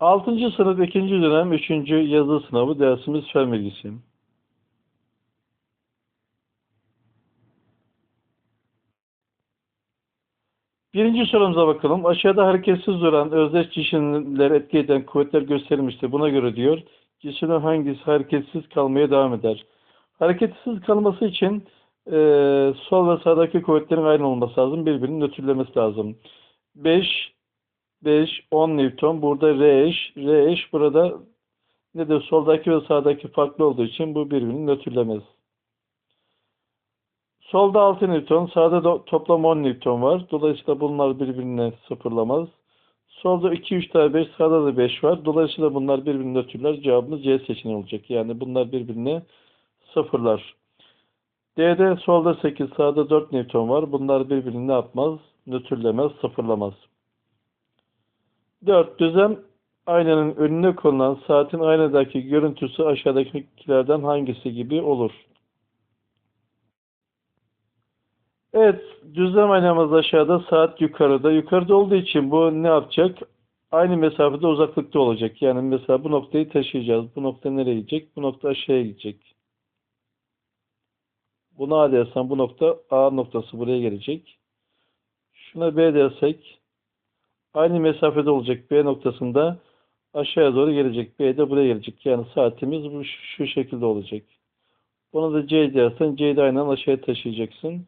6. sınıf 2. dönem 3. yazı sınavı dersimiz fen bilgisi. Birinci sorumuza bakalım. Aşağıda hareketsiz duran özdeş cisimleri etki eden kuvvetler gösterilmiştir. Buna göre diyor, cisimden hangisi hareketsiz kalmaya devam eder? Hareketsiz kalması için eee, sol ve sağdaki kuvvetlerin aynı olması lazım. Birbirini nötrlemesi lazım. 5, 5, 10 Newton. Burada R eş. R eş burada nedir? Soldaki ve sağdaki farklı olduğu için bu birbirini nötrlemez. Solda 6 Newton, sağda da toplam 10 Newton var. Dolayısıyla bunlar birbirine sıfırlamaz. Solda 2, 3 tane 5, sağda da 5 var. Dolayısıyla bunlar birbirini nötrler. Cevabımız C seçeneği olacak. Yani bunlar birbirine sıfırlar. D'de solda 8, sağda 4 Newton var. Bunlar birbirini ne yapmaz? Nötrlemez, sıfırlamaz. 4. Düzlem aynanın önüne konulan saatin aynadaki görüntüsü aşağıdakilerden hangisi gibi olur? Evet, düzlem aynamız aşağıda, saat yukarıda. Yukarıda olduğu için bu ne yapacak? Aynı mesafede uzaklıkta olacak. Yani mesela bu noktayı taşıyacağız. Bu nokta nereye gidecek? Bu nokta aşağıya gidecek. Buna A dersen bu nokta A noktası buraya gelecek. Şuna B dersek aynı mesafede olacak B noktasında aşağıya doğru gelecek. B de buraya gelecek. Yani saatimiz bu şu şekilde olacak. Buna da C dersen C'yi de aynen aşağıya taşıyacaksın.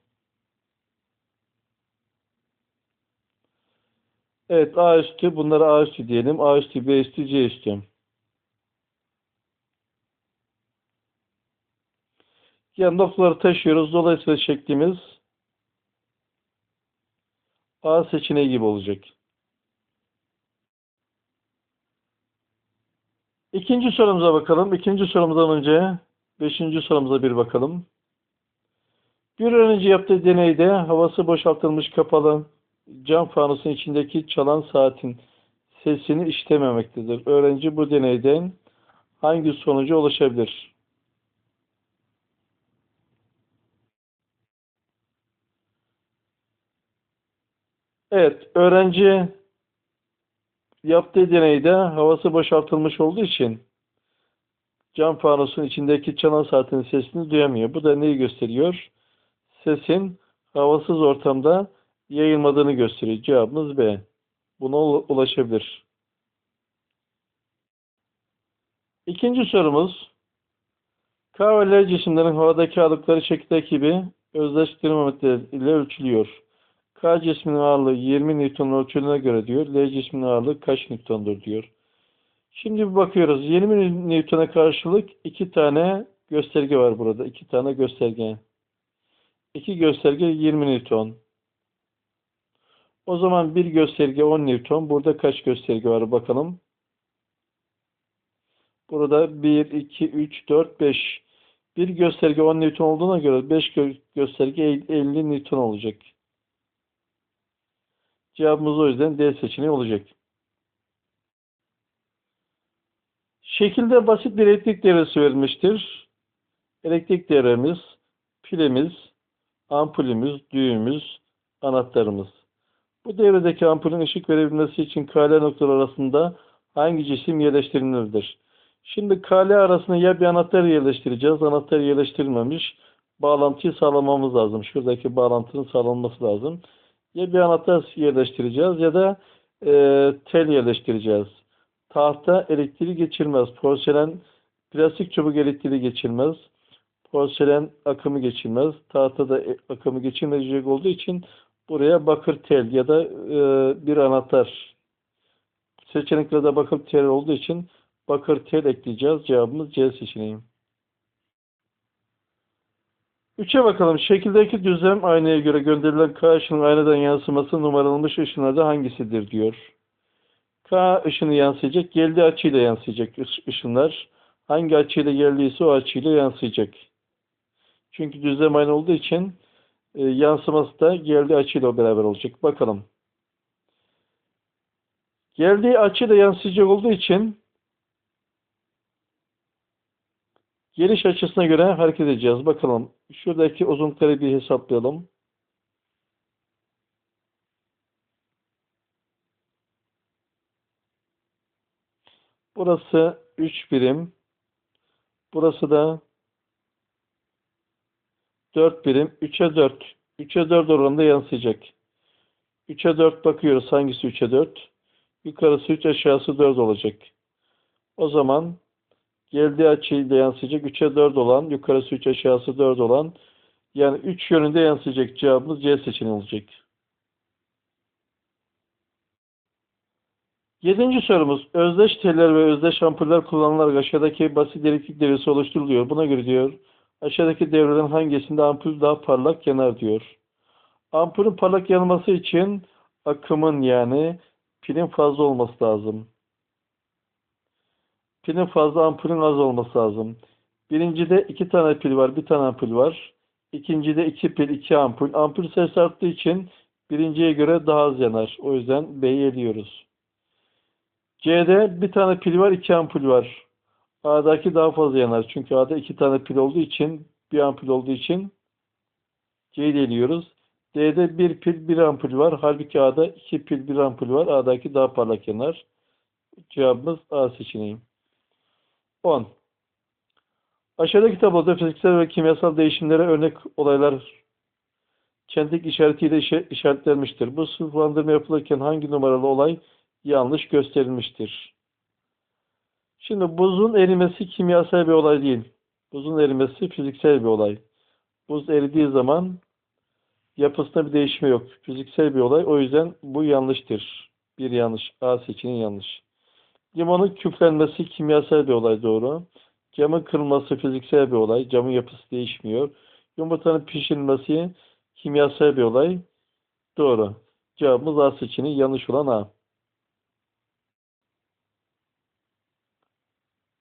Evet A üstü bunlara A üstü diyelim. A üstü B üstü C üstü. Yani noktaları taşıyoruz. Dolayısıyla şeklimiz A seçeneği gibi olacak. İkinci sorumuza bakalım. İkinci sorumuzdan önce beşinci sorumuza bir bakalım. Bir öğrenci yaptığı deneyde havası boşaltılmış kapalı cam fanusun içindeki çalan saatin sesini işitememektedir. Öğrenci bu deneyden hangi sonuca ulaşabilir? Evet, öğrenci yaptığı deneyde havası boşaltılmış olduğu için cam fanusun içindeki çalan saatin sesini duyamıyor. Bu da neyi gösteriyor? Sesin havasız ortamda yayılmadığını gösteriyor. Cevabımız B. Buna ulaşabilir. İkinci sorumuz K ve L cisimlerin havadaki ağırlıkları çekirdek gibi özdeş termometre ile ölçülüyor. K cisminin ağırlığı 20 Newton ölçülüğüne göre diyor. L cisminin ağırlığı kaç Newton'dur diyor. Şimdi bir bakıyoruz. 20 Newton'a karşılık iki tane gösterge var burada. İki tane gösterge. İki gösterge 20 Newton. O zaman bir gösterge 10 Newton. Burada kaç gösterge var bakalım. Burada 1, 2, 3, 4, 5. Bir gösterge 10 Newton olduğuna göre 5 gö gösterge 50 Newton olacak. Cevabımız o yüzden D seçeneği olacak. Şekilde basit bir elektrik devresi verilmiştir. Elektrik devremiz, pilimiz, ampulümüz, düğümüz, anahtarımız. Bu devredeki ampulün ışık verebilmesi için KL noktaları arasında hangi cisim yerleştirilmelidir? Şimdi KL arasında ya bir anahtar yerleştireceğiz. Anahtar yerleştirilmemiş. Bağlantıyı sağlamamız lazım. Şuradaki bağlantının sağlanması lazım. Ya bir anahtar yerleştireceğiz ya da e, tel yerleştireceğiz. Tahta elektriği geçirmez. Porselen plastik çubuk elektriği geçirmez. Porselen akımı geçirmez. Tahta da e, akımı geçirmeyecek olduğu için buraya bakır tel ya da e, bir anahtar seçeneklerde bakır tel olduğu için bakır tel ekleyeceğiz. Cevabımız C seçeneği. 3'e bakalım. Şekildeki düzlem aynaya göre gönderilen K ışının aynadan yansıması numaralanmış ışınlarda hangisidir diyor. K ışını yansıyacak. Geldiği açıyla yansıyacak ışınlar. Hangi açıyla geldiyse o açıyla yansıyacak. Çünkü düzlem aynı olduğu için e, yansıması da geldiği açıyla beraber olacak. Bakalım. Geldiği açıyla yansıyacak olduğu için geliş açısına göre hareket edeceğiz. Bakalım. Şuradaki uzunlukları bir hesaplayalım. Burası 3 birim. Burası da 4 birim. 3'e 4. 3'e 4 oranında yansıyacak. 3'e 4 bakıyoruz. Hangisi 3'e 4? Yukarısı 3 aşağısı 4 olacak. O zaman geldiği açıyla yansıyacak 3'e 4 olan, yukarısı 3 aşağısı 4 olan yani 3 yönünde yansıyacak cevabımız C seçeneği olacak. Yedinci sorumuz. Özdeş teller ve özdeş ampuller kullanılarak aşağıdaki basit elektrik devresi oluşturuluyor. Buna göre diyor aşağıdaki devreden hangisinde ampul daha parlak yanar diyor. Ampulün parlak yanması için akımın yani pilin fazla olması lazım. Pilin fazla ampulün az olması lazım. Birincide iki tane pil var, bir tane ampul var. İkincide iki pil, iki ampul. Ampul sayısı arttığı için birinciye göre daha az yanar. O yüzden B'yi eliyoruz. C'de bir tane pil var, iki ampul var. A'daki daha fazla yanar. Çünkü A'da iki tane pil olduğu için, bir ampul olduğu için C'yi de eliyoruz. D'de bir pil, bir ampul var. Halbuki A'da iki pil, bir ampul var. A'daki daha parlak yanar. Cevabımız A seçeneği. 10. Aşağıdaki tabloda fiziksel ve kimyasal değişimlere örnek olaylar çentik işaretiyle işaretlenmiştir. Bu sınıflandırma yapılırken hangi numaralı olay yanlış gösterilmiştir? Şimdi buzun erimesi kimyasal bir olay değil. Buzun erimesi fiziksel bir olay. Buz eridiği zaman yapısında bir değişme yok. Fiziksel bir olay. O yüzden bu yanlıştır. Bir yanlış. A seçeneği yanlış. Limonun küflenmesi kimyasal bir olay doğru. Camın kırılması fiziksel bir olay. Camın yapısı değişmiyor. Yumurtanın pişirilmesi kimyasal bir olay. Doğru. Cevabımız A seçeneği yanlış olan A.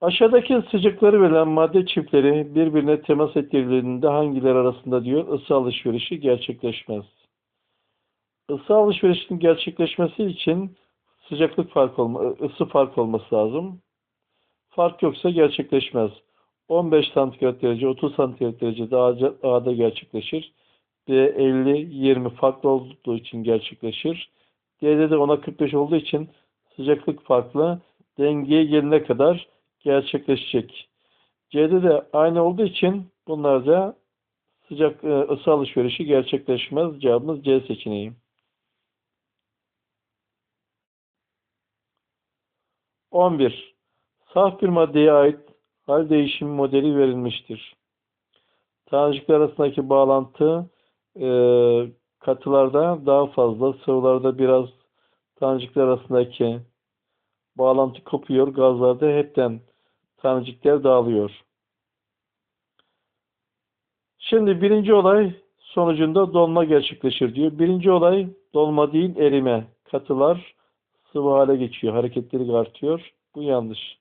Aşağıdaki sıcakları verilen madde çiftleri birbirine temas ettirildiğinde hangileri arasında diyor ısı alışverişi gerçekleşmez. Isı alışverişinin gerçekleşmesi için sıcaklık fark olma, ısı fark olması lazım. Fark yoksa gerçekleşmez. 15 santigrat derece, 30 santigrat derecede A'da gerçekleşir. B 50, 20 farklı olduğu için gerçekleşir. D'de de 10'a 45 olduğu için sıcaklık farklı. Dengeye gelene kadar gerçekleşecek. C'de de aynı olduğu için bunlarda sıcak e, ısı alışverişi gerçekleşmez. Cevabımız C seçeneği. 11. Saf bir maddeye ait hal değişimi modeli verilmiştir. Tanecikler arasındaki bağlantı e, katılarda daha fazla, sıvılarda biraz tanecikler arasındaki bağlantı kopuyor. Gazlarda hepten tanecikler dağılıyor. Şimdi birinci olay sonucunda dolma gerçekleşir diyor. Birinci olay dolma değil erime. Katılar sıvı hale geçiyor. Hareketleri artıyor. Bu yanlış.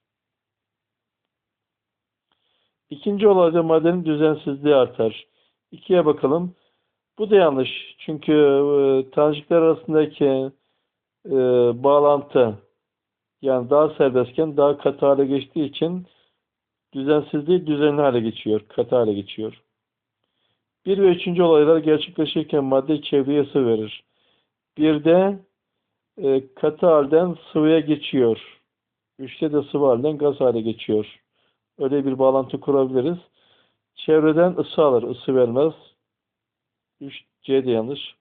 İkinci olayda madenin düzensizliği artar. İkiye bakalım. Bu da yanlış. Çünkü e, tanecikler arasındaki e, bağlantı yani daha serbestken daha katı hale geçtiği için düzensizliği düzenli hale geçiyor. Katı hale geçiyor. Bir ve üçüncü olaylar gerçekleşirken madde çevreye ısı verir. Bir de e, katı halden sıvıya geçiyor. Üçte de sıvı halden gaz hale geçiyor. Öyle bir bağlantı kurabiliriz. Çevreden ısı alır, ısı vermez. 3 C de yanlış.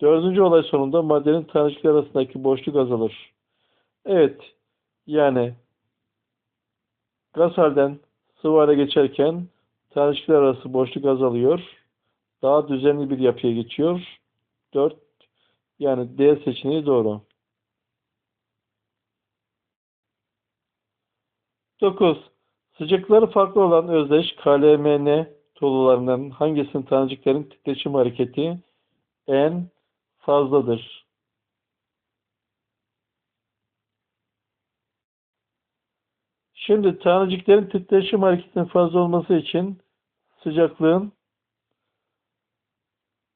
Dördüncü olay sonunda maddenin tanecikler arasındaki boşluk azalır. Evet, yani gaz halden sıvı hale geçerken tanecikler arası boşluk azalıyor. Daha düzenli bir yapıya geçiyor. 4 yani D seçeneği doğru. 9. Sıcaklıkları farklı olan özdeş KLMN tolularından hangisinin taneciklerin titreşim hareketi en fazladır? Şimdi taneciklerin titreşim hareketinin fazla olması için sıcaklığın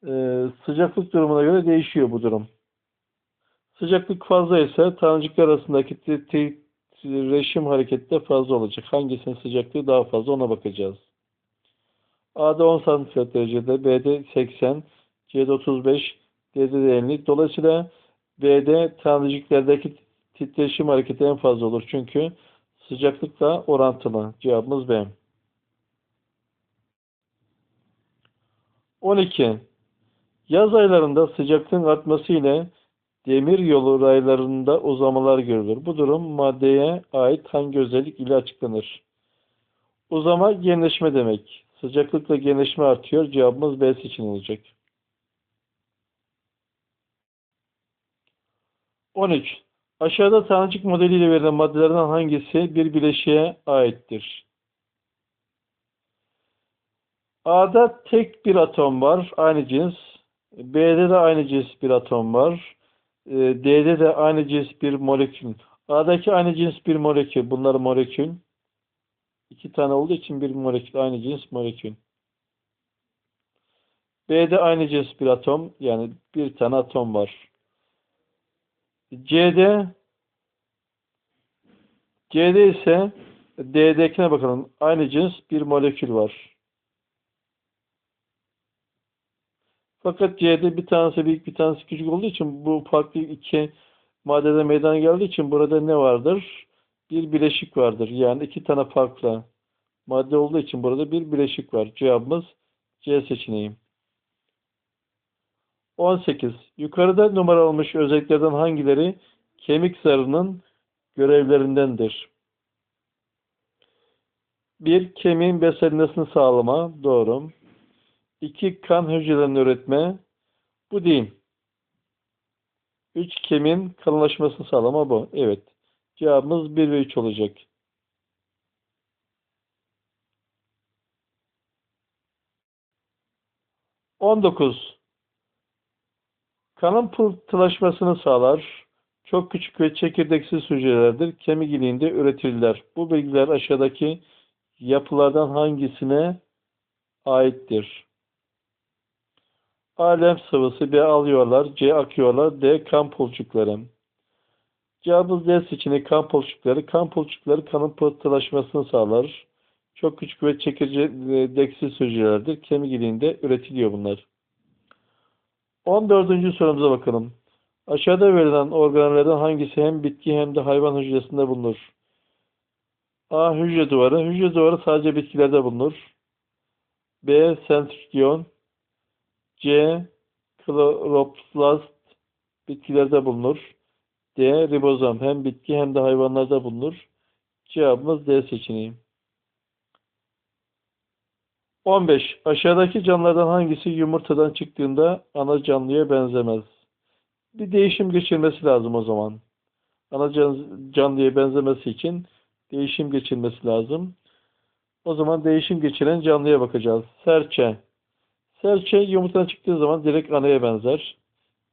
e, sıcaklık durumuna göre değişiyor bu durum. Sıcaklık fazla ise tanecikler arasındaki titreşim hareketi de fazla olacak. Hangisinin sıcaklığı daha fazla ona bakacağız. A'da 10 santigrat derecede, B'de 80, C'de 35, D'de de 50. Dolayısıyla B'de taneciklerdeki titreşim hareketi en fazla olur. Çünkü sıcaklıkla orantılı. Cevabımız B. 12. Yaz aylarında sıcaklığın artması ile demir yolu raylarında uzamalar görülür. Bu durum maddeye ait hangi özellik ile açıklanır? Uzama genleşme demek. Sıcaklıkla genleşme artıyor. Cevabımız B seçeneği olacak. 13. Aşağıda tanecik modeliyle verilen maddelerden hangisi bir bileşiğe aittir? A'da tek bir atom var, aynı cins. B'de de aynı cins bir atom var. Ee, D'de de aynı cins bir molekül. A'daki aynı cins bir molekül. Bunlar molekül. İki tane olduğu için bir molekül. Aynı cins molekül. B'de aynı cins bir atom. Yani bir tane atom var. C'de C'de ise D'dekine bakalım. Aynı cins bir molekül var. Fakat C'de bir tanesi büyük bir tanesi küçük olduğu için bu farklı iki maddede meydana geldiği için burada ne vardır? Bir bileşik vardır. Yani iki tane farklı madde olduğu için burada bir bileşik var. Cevabımız C seçeneği. 18. Yukarıda numaralanmış özelliklerden hangileri kemik zarının görevlerindendir? 1. Kemiğin beslenmesini sağlama. Doğru. 2. Kan hücrelerini üretme. Bu değil. 3. Kemiğin kalınlaşmasını sağlama bu. Evet. Cevabımız 1 ve 3 olacak. On dokuz. Kanın pıhtılaşmasını sağlar. Çok küçük ve çekirdeksiz hücrelerdir. Kemik iliğinde üretirler. Bu bilgiler aşağıdaki yapılardan hangisine aittir? A. Lenf sıvısı. B. Alıyorlar. C. Akıyorlar. D. Kan pulçukları. Cevabımız D seçeneği kan pulçukları. Kan pulçukları kanın pıhtılaşmasını sağlar. Çok küçük ve çekirdeksiz hücrelerdir. Kemik iliğinde üretiliyor bunlar. 14. sorumuza bakalım. Aşağıda verilen organellerden hangisi hem bitki hem de hayvan hücresinde bulunur? A. Hücre duvarı. Hücre duvarı sadece bitkilerde bulunur. B. Sentriyon. C. Kloroplast bitkilerde bulunur. D. Ribozom hem bitki hem de hayvanlarda bulunur. Cevabımız D seçeneği. 15. Aşağıdaki canlılardan hangisi yumurtadan çıktığında ana canlıya benzemez? Bir değişim geçirmesi lazım o zaman. Ana can, canlıya benzemesi için değişim geçirmesi lazım. O zaman değişim geçiren canlıya bakacağız. Serçe. Serçe yumurtadan çıktığı zaman direkt anaya benzer.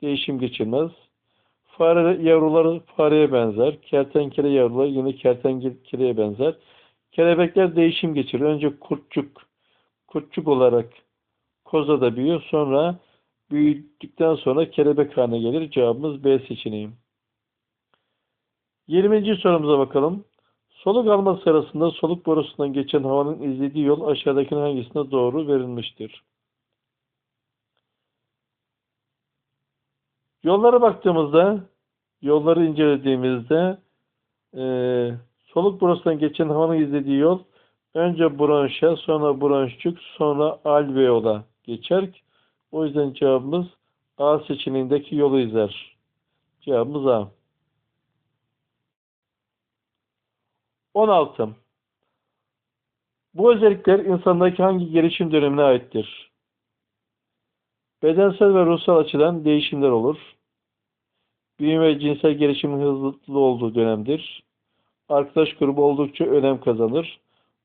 Değişim geçirmez. Fare yavruları fareye benzer. Kertenkele yavruları yine kertenkeleye benzer. Kelebekler değişim geçirir. Önce kurtçuk, kurtçuk olarak kozada büyüyor. Sonra büyüdükten sonra kelebek haline gelir. Cevabımız B seçeneği. 20. sorumuza bakalım. Soluk alma sırasında soluk borusundan geçen havanın izlediği yol aşağıdakinin hangisine doğru verilmiştir? Yollara baktığımızda, yolları incelediğimizde e, soluk borusundan geçen havanın izlediği yol önce bronşa, sonra bronşçuk, sonra alveola geçer. O yüzden cevabımız A seçeneğindeki yolu izler. Cevabımız A. 16. Bu özellikler insandaki hangi gelişim dönemine aittir? Bedensel ve ruhsal açıdan değişimler olur. Büyüme ve cinsel gelişimin hızlı olduğu dönemdir. Arkadaş grubu oldukça önem kazanır.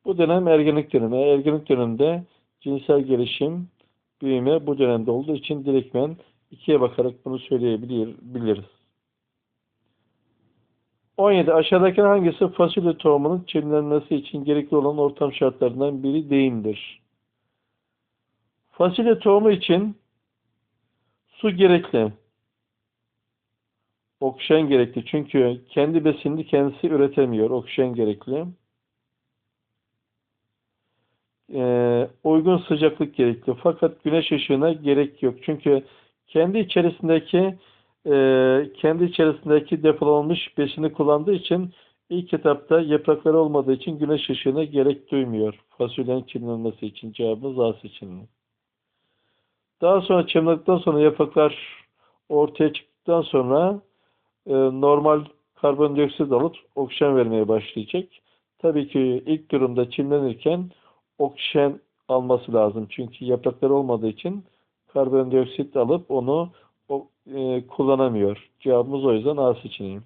Bu dönem ergenlik dönemi. Ergenlik döneminde cinsel gelişim, büyüme bu dönemde olduğu için direktmen ikiye bakarak bunu söyleyebiliriz. 17. Aşağıdaki hangisi fasulye tohumunun çimlenmesi için gerekli olan ortam şartlarından biri değildir? Fasulye tohumu için su gerekli. Oksijen gerekli. Çünkü kendi besinini kendisi üretemiyor. Oksijen gerekli. Ee, uygun sıcaklık gerekli. Fakat güneş ışığına gerek yok. Çünkü kendi içerisindeki e, kendi içerisindeki depolanmış besini kullandığı için ilk etapta yaprakları olmadığı için güneş ışığına gerek duymuyor. Fasulyenin çimlenmesi için cevabımız A seçeneği. Daha sonra çimledikten sonra yapraklar ortaya çıktıktan sonra e, normal karbondioksit alıp oksijen vermeye başlayacak. Tabii ki ilk durumda çimlenirken oksijen alması lazım. Çünkü yaprakları olmadığı için karbondioksit alıp onu o, e, kullanamıyor. Cevabımız o yüzden A seçeneği.